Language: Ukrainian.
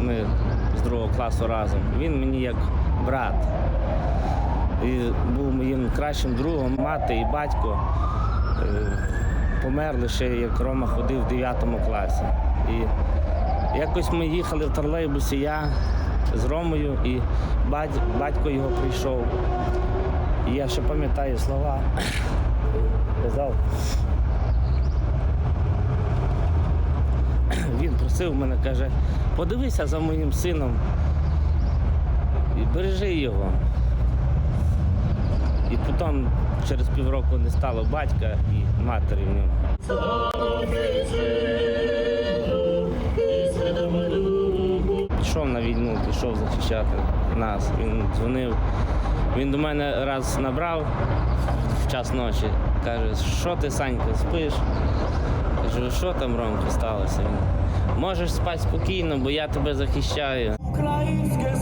Ми з другого класу разом. Він мені як брат. І був моїм кращим другом, мати і батько. е, Померли ще, як Рома ходив в 9 класі. І якось ми їхали в тролейбусі, я з Ромою, і батько його прийшов. І я ще пам'ятаю слова. Він просив мене, каже, подивися за моїм сином і бережи його. І потім через півроку не стало батька і матері в ньому. Пішов на війну, пішов захищати нас. Він дзвонив. Він до мене раз набрав в час ночі. Каже, що ти, Санька, спиш? Кажу, що там Ромка сталося? Можеш спати спокійно, бо я тебе захищаю. Українське